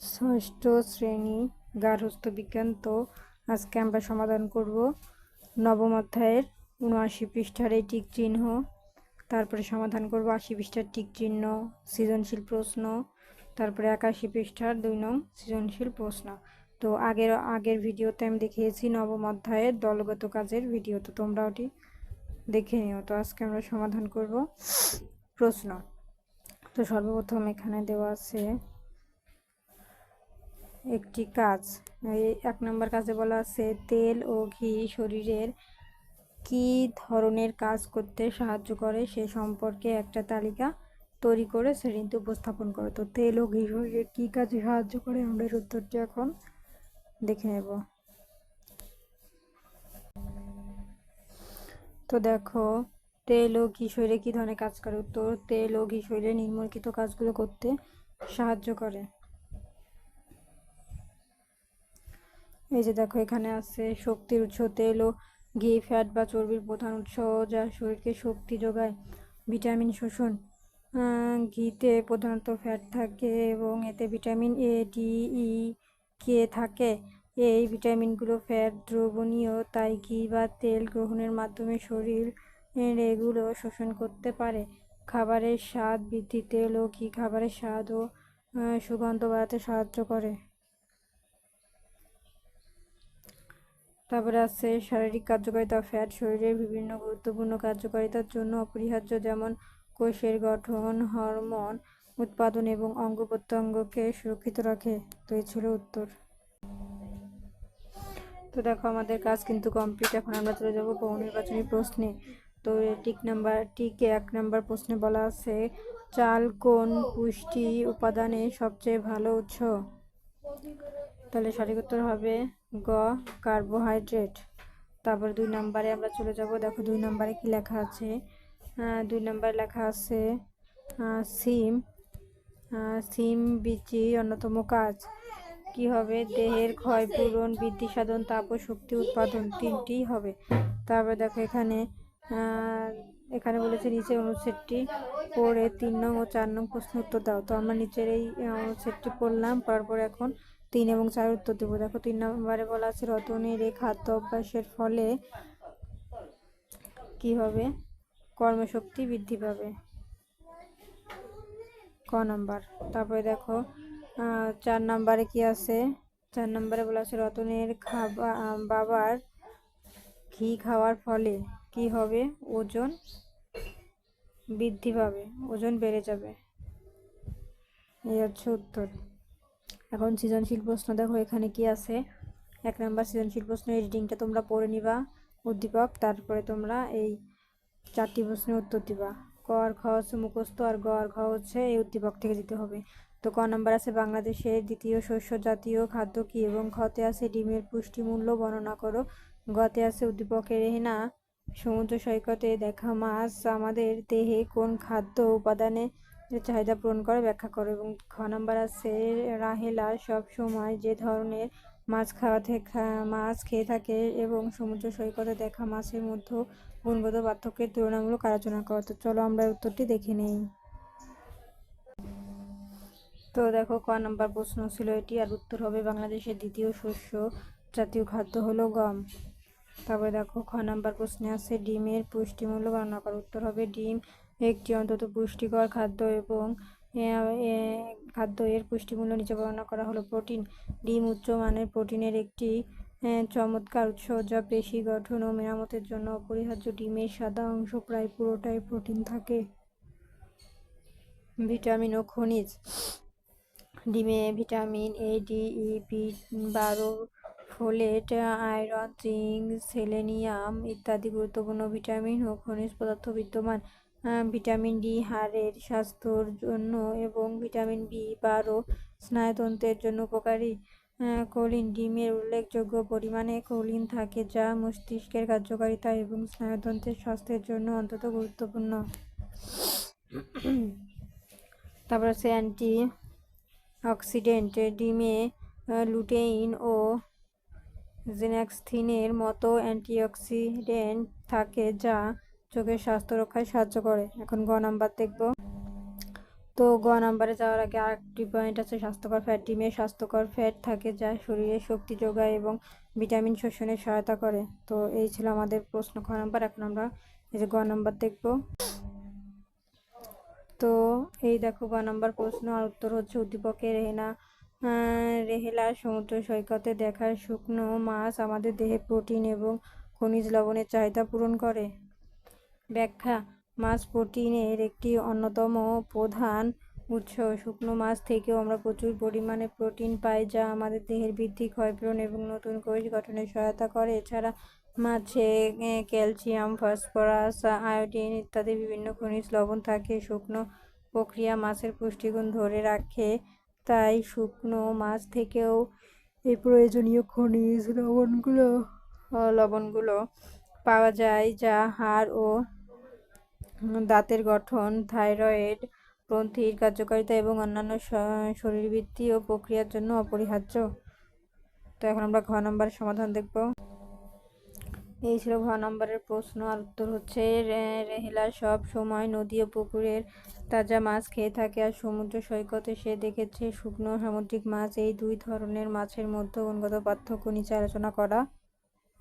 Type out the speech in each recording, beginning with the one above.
ষষ্ঠ শ্রেণি গার্হস্থ্য বিজ্ঞান। তো আজকে আমরা সমাধান করব নবম অধ্যায়ের উনআশি পৃষ্ঠার এই টিক চিহ্ন। তারপরে সমাধান করব আশি পৃষ্ঠার টিক চিহ্ন, সৃজনশীল প্রশ্ন। তারপরে একাশি পৃষ্ঠার দুই নং সৃজনশীল প্রশ্ন। তো আগের আগের ভিডিওতে আমি দেখিয়েছি নবম অধ্যায়ের দলগত কাজের ভিডিও। তো তোমরা ওটি দেখে নিও। তো আজকে আমরা সমাধান করব প্রশ্ন। তো সর্বপ্রথম এখানে দেওয়া আছে একটি কাজ। এক নম্বর কাজে বলা আছে, তেল ও ঘি শরীরের কি ধরনের কাজ করতে সাহায্য করে সে সম্পর্কে একটা তালিকা তৈরি করে শ্রেণীতে উপস্থাপন করো। তো তেল ও ঘি শরীরের কী কাজে সাহায্য করে? আমরা উত্তরটি এখন দেখে নেব। তো দেখো, তেল ও ঘি শরীরে কী ধরনের কাজ করে? উত্তর, তেল ও ঘি শরীরে নিম্নলিখিত কাজগুলো করতে সাহায্য করে। এই যে দেখো, এখানে আছে শক্তির উৎস, তেল ও ঘি ফ্যাট বা চর্বির প্রধান উৎস যা শরীরকে শক্তি যোগায়। ভিটামিন, শোষণ ঘিতে প্রধানত ফ্যাট থাকে এবং এতে ভিটামিন এ ডি ই কে থাকে। এই ভিটামিনগুলো ফ্যাট দ্রবণীয়, তাই ঘি বা তেল গ্রহণের মাধ্যমে শরীর এগুলো শোষণ করতে পারে। খাবারের স্বাদ বৃদ্ধি, তেল ও ঘি খাবারের স্বাদ ও সুগন্ধ বাড়াতে সাহায্য করে। তারপরে আছে শারীরিক কার্যকারিতা ফ্যাট শরীরের বিভিন্ন গুরুত্বপূর্ণ কার্যকারিতার জন্য অপরিহার্য যেমন কোষের গঠন, হরমোন উৎপাদন এবং অঙ্গ প্রত্যঙ্গকে সুরক্ষিত রাখে। তো এই ছিল উত্তর। তো দেখো আমাদের কাজ কিন্তু কমপ্লিট এখন আমরা চলে যাব বহু নির্বাচনী প্রশ্নে। তো টিক নাম্বার টিকে এক নাম্বার প্রশ্নে বলা আছে, চাল কোন পুষ্টি উপাদানের সবচেয়ে ভালো উৎস? তাহলে সঠিক উত্তর হবে গ, কার্বোহাইড্রেট। তারপর দুই নম্বরে আমরা চলে যাব। দেখো দুই নম্বরে কি লেখা আছে? দুই নম্বরে লেখা আছে সিম। সিম বিচি অন্যতম কাজ। কি হবে? দেহের ক্ষয় পূরণ, বৃদ্ধি, সাধন, তাপ শক্তি উৎপাদন তিনটি হবে। তারপর দেখো এখানে এখানে বলেছে নিচে অনুচ্ছেদটি পড়ে তিন নং ও চার নং প্রশ্ন উত্তর দাও। তো আমরা নিচের এই অনুচ্ছেদটি পড়লাম পর এখন তিন এবং চার উত্তর দেবো। দেখো, তিন নম্বরে বলা আছে, রতনের এই খাদ্য অভ্যাসের ফলে কি হবে? কর্মশক্তি বৃদ্ধি পাবে। ক নাম্বার। তারপরে দেখো চার নাম্বারে কি আছে? চার নাম্বারে বলা আছে, রতনের খাবার বাবার ঘি খাওয়ার ফলে কি হবে? ওজন বৃদ্ধি পাবে, ওজন বেড়ে যাবে। এই হচ্ছে উত্তর। এখন সৃজনশীল প্রশ্ন দেখো, এখানে কি আছে? এক নাম্বার সৃজনশীল প্রশ্ন রিডিংটা তোমরা পড়ে নিবা, উদ্দীপক। তারপরে তোমরা এই চারটি প্রশ্নের উত্তর দিবা। ক আর খ হচ্ছে মুখস্থ আর গ আর খ হচ্ছে এই উদ্দীপক থেকে দিতে হবে। তো ক নাম্বার আছে বাংলাদেশের দ্বিতীয় শস্য জাতীয় খাদ্য কি এবং খতে আছে ডিমের পুষ্টিমূল্য বর্ণনা করো। গতে আছে উদ্দীপকের না, সমুদ্র সৈকতে দেখা মাছ, আমাদের দেহে কোন খাদ্য উপাদানে চাহিদা পূরণ করে, ব্যাখ্যা করো এবং খ নাম্বার আছে, রাহেলা সব সময় যে ধরনের মাছ খাওয়াতে মাছ খেয়ে থাকে এবং সমুদ্র সৈকতে দেখা মাছের মধ্যে গুণগত পার্থক্যের তুলনামূলক আলোচনা করো। তো চলো আমরা উত্তরটি দেখে নেই। তো দেখো, ক নাম্বার প্রশ্ন ছিল এটি, আর উত্তর হবে বাংলাদেশের দ্বিতীয় শস্য জাতীয় খাদ্য হলো গম। তারপরে দেখো, খ নাম্বার প্রশ্নে আছে, ডিমের পুষ্টিমূল্য বর্ণনা করার উত্তর হবে ডিম। একটি অন্তত পুষ্টিকর খাদ্য এবং খাদ্য এর পুষ্টিমূল্য নিচে বর্ণনা করা হলো প্রোটিন। ডিম উচ্চমানের প্রোটিনের একটি চমৎকার উৎস যা পেশি গঠন ও মেরামতের জন্য অপরিহার্য। ডিমের সাদা অংশ প্রায় পুরোটাই প্রোটিন থাকে। ভিটামিন ও খনিজ। ডিমে vitamin A, D, E B বারো, ফোলেট, আয়রন, জিঙ্ক, সেলেনিয়াম ইত্যাদি গুরুত্বপূর্ণ ভিটামিন ও খনিজ পদার্থ বিদ্যমান। ভিটামিন ডি, হাড়ের স্বাস্থ্যর জন্য এবং ভিটামিন বি বারো স্নায়ুতন্ত্রের জন্য উপকারী। কোলিন ডিমের উল্লেখযোগ্য পরিমাণে কোলিন থাকে যা মস্তিষ্কের কার্যকারিতা এবং স্নায়ুতন্ত্রের স্বাস্থ্যের জন্য অন্তত গুরুত্বপূর্ণ। তারপর হচ্ছে অ্যান্টি অক্সিডেন্ট ডিমে লুটেইন ও জেনাক্সথিনের মতো অ্যান্টিঅক্সিডেন্ট থাকে যা চোখের স্বাস্থ্য রক্ষায় সাহায্য করে। এখন গ নাম্বার দেখব। তো গ নাম্বারে যাওয়ার আগে আরেকটি পয়েন্ট আছে, স্বাস্থ্যকর ফ্যাট ডিমে স্বাস্থ্যকর ফ্যাট থাকে যা শরীরে শক্তি যোগায় এবং ভিটামিন শোষণে সহায়তা করে। তো এই ছিল আমাদের প্রশ্ন খ নাম্বার। এখন আমরা এই যে গ নাম্বার দেখব। তো এই দেখো গ নাম্বার প্রশ্ন, আর উত্তর হচ্ছে উদ্দীপকে রেহেনা রেহেলা সমুদ্র সৈকতে দেখা শুকনো মাছ আমাদের দেহে প্রোটিন এবং খনিজ লবণের চাহিদা পূরণ করে। ব্যাখ্যা। মাছ প্রোটিনের একটি অন্যতম প্রধান উৎস। শুকনো মাছ থেকেও আমরা প্রচুর পরিমাণে প্রোটিন পাই, যা আমাদের দেহের বৃদ্ধি, ক্ষয়পূরণ এবং নতুন কোষ গঠনে সহায়তা করে। এছাড়া মাছে ক্যালসিয়াম, ফসফরাস, আয়োডিন ইত্যাদি বিভিন্ন খনিজ লবণ থাকে। শুকনো প্রক্রিয়া মাছের পুষ্টিগুণ ধরে রাখে, তাই শুকনো মাছ থেকেও এই প্রয়োজনীয় খনিজ লবণগুলো লবণগুলো পাওয়া যায়, যা হাড় ও দাঁতের গঠন, থাইরয়েড গ্রন্থির কার্যকারিতা এবং অন্যান্য শ- ও প্রক্রিয়ার জন্য অপরিহার্য। তো এখন আমরা ঘ নম্বরের সমাধান দেখব। এই ছিল ঘ নম্বরের প্রশ্ন। আর উত্তর হচ্ছে রেহেলা সব সময় নদী ও পুকুরের তাজা মাছ খেয়ে থাকে আর সমুদ্র সৈকতে সে দেখেছে শুকনো সামুদ্রিক মাছ। এই দুই ধরনের মাছের মধ্যে গুণগত পার্থক্য নিচে আলোচনা করা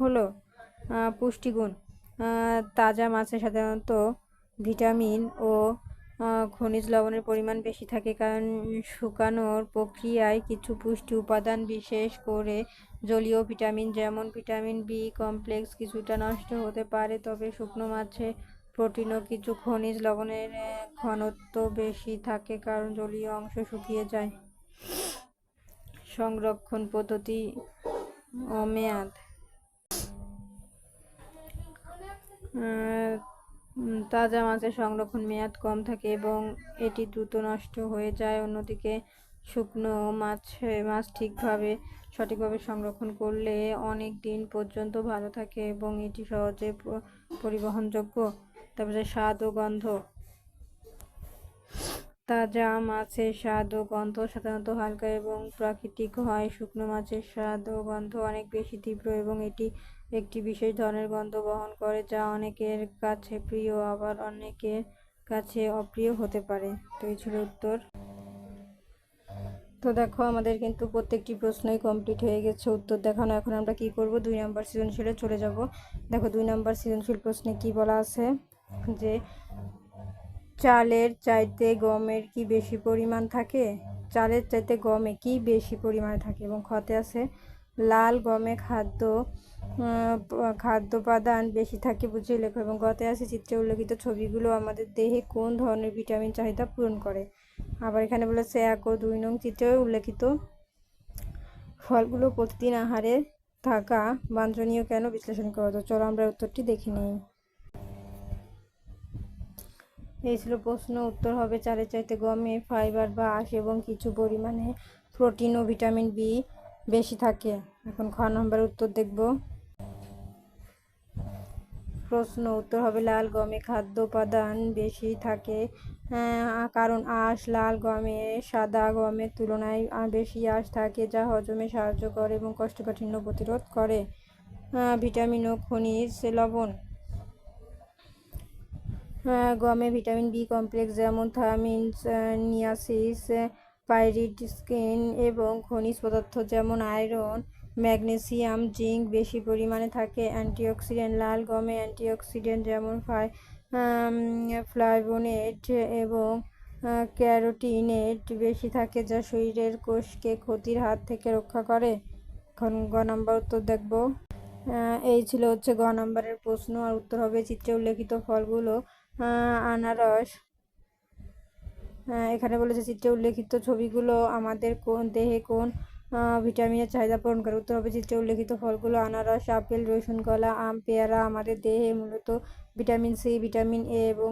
হলো। পুষ্টিগুণ। তাজা মাছে সাধারণত ভিটামিন ও খনিজ লবণের পরিমাণ বেশি থাকে কারণ শুকানোর প্রক্রিয়ায় কিছু পুষ্টি উপাদান বিশেষ করে জলীয় ভিটামিন যেমন ভিটামিন বি কমপ্লেক্স কিছুটা নষ্ট হতে পারে, তবে শুকনো মাছে প্রোটিন ও কিছু খনিজ লবণের ঘনত্ব বেশি থাকে কারণ জলীয় অংশ শুকিয়ে যায়। সংরক্ষণ পদ্ধতি মেয়াদ। তাজা মাছের সংরক্ষণ মেয়াদ কম থাকে এবং এটি দ্রুত নষ্ট হয়ে যায়। অন্যদিকে, শুকনো মাছ মাছ ঠিকভাবে, সঠিকভাবে সংরক্ষণ করলে অনেক দিন পর্যন্ত ভালো থাকে এবং এটি সহজে পরিবহনযোগ্য। তারপরে স্বাদ ও গন্ধ। তাজা মাছের স্বাদ ও গন্ধ সাধারণত হালকা এবং প্রাকৃতিক হয়। শুকনো মাছের স্বাদ ও গন্ধ অনেক বেশি তীব্র এবং এটি একটি বিশেষ ধরনের গন্ধ বহন করে যা অনেকের কাছে প্রিয়, আবার অনেকের কাছে অপ্রিয় হতে পারে। তো এই ছিল উত্তর। তো দেখো, আমাদের কিন্তু প্রত্যেকটি প্রশ্নই কমপ্লিট হয়ে গেছে। উত্তর দেখানো। এখন আমরা কি করব? দুই নম্বর সৃজনশীলে চলে যাব। দেখো, দুই নম্বর সৃজনশীল প্রশ্নে কি বলা আছে? যে, চালের চাইতে গমের কি বেশি পরিমাণ থাকে? চালের চাইতে গমে কি বেশি পরিমাণে থাকে? এবং খতে আছে লাল গমে খাদ্য আহ, প- খাদ্য উপাদান বেশি থাকে বুঝিয়ে লেখো এবং গতে আছে চিত্রে উল্লেখিত ছবিগুলো আমাদের দেহে কোন ধরনের ভিটামিন চাহিদা পূরণ করে। আবার এখানে বলেছে এক ও দুই নং চিত্রে উল্লেখিত ফলগুলো প্রতিদিন আহারে থাকা বাঞ্ছনীয় কেন বিশ্লেষণ করা? তো চলো আমরা উত্তরটি দেখে নিই। এই ছিল প্রশ্ন উত্তর হবে চালের চাইতে গমে ফাইবার বা আঁশ এবং কিছু পরিমাণে প্রোটিন ও ভিটামিন বি। বেশি থাকে। এখন খ নম্বর উত্তর দেখব। প্রশ্ন উত্তর হবে লাল গমে খাদ্য উপাদান বেশি থাকে। কারণ আঁশ লাল গমে সাদা গমের তুলনায় বেশি আঁশ থাকে যা হজমে সাহায্য করে এবং কষ্টকাঠিন্য প্রতিরোধ করে। আহ, ভিটামিন ও খনিজ লবণ। আহ, গমে ভিটামিন বি কমপ্লেক্স যেমন থামিন নিয়াসিস পাইরিড স্কিন এবং খনিজ পদার্থ যেমন আয়রন, ম্যাগনেসিয়াম, জিঙ্ক বেশি পরিমাণে থাকে, অ্যান্টিঅক্সিডেন্ট, লাল গমে অ্যান্টিঅক্সিডেন্ট যেমন ফাই ফ্লাইবোনেট এবং ক্যারোটিনেট বেশি থাকে যা শরীরের কোষকে ক্ষতির হাত থেকে রক্ষা করে। এখন গ নাম্বার উত্তর দেখব। এই ছিল হচ্ছে গ নাম্বারের প্রশ্ন। আর উত্তর হবে চিত্রে উল্লেখিত ফলগুলো। আনারস এখানে বলেছে চিত্রে উল্লেখিত ছবিগুলো আমাদের কোন দেহে কোন ভিটামিনের চাহিদা পূরণ করে। উত্তর হবে, চিত্রে উল্লেখিত ফলগুলো আনারস, আপেল, রসুন, কলা, আম, পেয়ারা আমাদের দেহে মূলত ভিটামিন সি, ভিটামিন এ এবং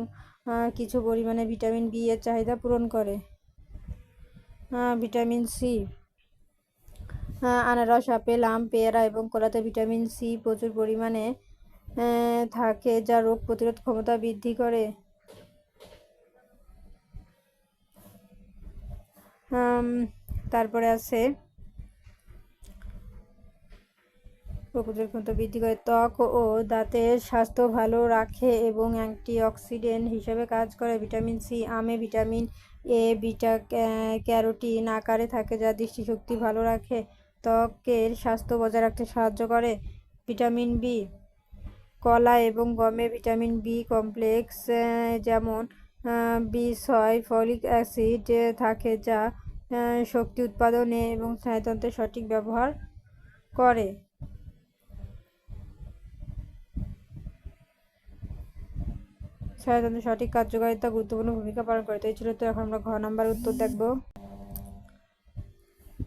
কিছু পরিমাণে ভিটামিন বি এর চাহিদা পূরণ করে। Vitamin C. আনারস, আপেল, আম, পেয়ারা এবং কলাতে ভিটামিন সি প্রচুর পরিমাণে থাকে যা রোগ প্রতিরোধ ক্ষমতা বৃদ্ধি করে। তারপরে আছে প্রতিরোধ ক্ষমতা বৃদ্ধি করে। ত্বক ও দাঁতের স্বাস্থ্য ভালো রাখে এবং অ্যান্টিঅক্সিডেন্ট হিসেবে কাজ করে। ভিটামিন সি, আমে ভিটামিন এ, বিটা ক্যারোটিন আকারে থাকে যা দৃষ্টিশক্তি ভালো রাখে। ত্বকের স্বাস্থ্য বজায় রাখতে সাহায্য করে। ভিটামিন বি, কলা এবং গমে ভিটামিন বি কমপ্লেক্স যেমন বি ছয় ফলিক অ্যাসিড থাকে যা শক্তি উৎপাদনে এবং স্নায়ুতন্ত্রের সঠিক ব্যবহার করে। স্নায়ুতন্ত্রের সঠিক কার্যকারিতা গুরুত্বপূর্ণ ভূমিকা পালন করে। তো এই ছিল তো, এখন আমরা ঘ নাম্বার উত্তর দেখব।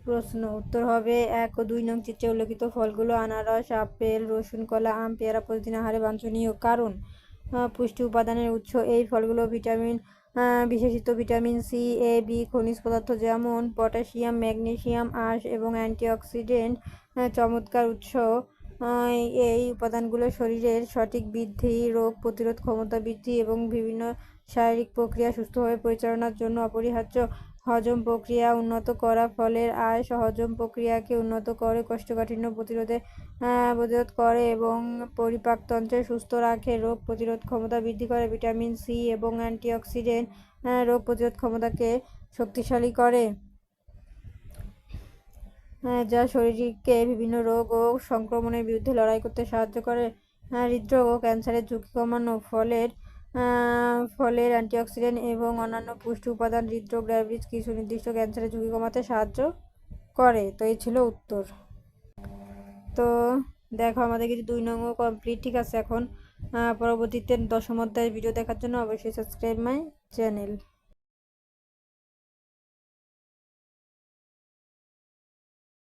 প্রশ্ন, উত্তর হবে এক ও দুই নং চিত্রে উল্লেখিত ফলগুলো আনারস, আপেল, রসুন, কলা, আম, পেয়ারা প্রতিদিন আহারে বাঞ্ছনীয়। কারণ পুষ্টি উপাদানের উৎস এই ফলগুলো ভিটামিন বিশেষিত ভিটামিন সি, এ, বি, খনিজ পদার্থ যেমন পটাশিয়াম, ম্যাগনেশিয়াম, আঁশ এবং অ্যান্টিঅক্সিডেন্ট অক্সিডেন্ট চমৎকার উৎস। এই উপাদানগুলো শরীরের সঠিক বৃদ্ধি, রোগ প্রতিরোধ ক্ষমতা বৃদ্ধি এবং বিভিন্ন শারীরিক প্রক্রিয়া সুস্থভাবে পরিচালনার জন্য অপরিহার্য হজম প্রক্রিয়া উন্নত করা ফলের আয় হজম প্রক্রিয়াকে উন্নত করে, কোষ্ঠকাঠিন্য প্রতিরোধে প্রতিরোধ করে এবং পরিপাকতন্ত্রে সুস্থ রাখে। রোগ প্রতিরোধ ক্ষমতা বৃদ্ধি করে, ভিটামিন সি এবং অ্যান্টিঅক্সিডেন্ট রোগ প্রতিরোধ ক্ষমতাকে শক্তিশালী করে। যা শরীরকে বিভিন্ন রোগ ও সংক্রমণের বিরুদ্ধে লড়াই করতে সাহায্য করে। হৃদরোগ ও ক্যান্সারের ঝুঁকি কমানো ফলের ফলের অ্যান্টিঅক্সিডেন্ট এবং অন্যান্য পুষ্টি উপাদান হৃদরোগ, ডায়াবেটিস কিছু নির্দিষ্ট ক্যান্সারের ঝুঁকি কমাতে সাহায্য করে। তো এই ছিল উত্তর। তো দেখো, আমাদের কিছু দুই নং কমপ্লিট ঠিক আছে? এখন পরবর্তীতে দশম অধ্যায়ের ভিডিও দেখার জন্য অবশ্যই সাবস্ক্রাইব মাই চ্যানেল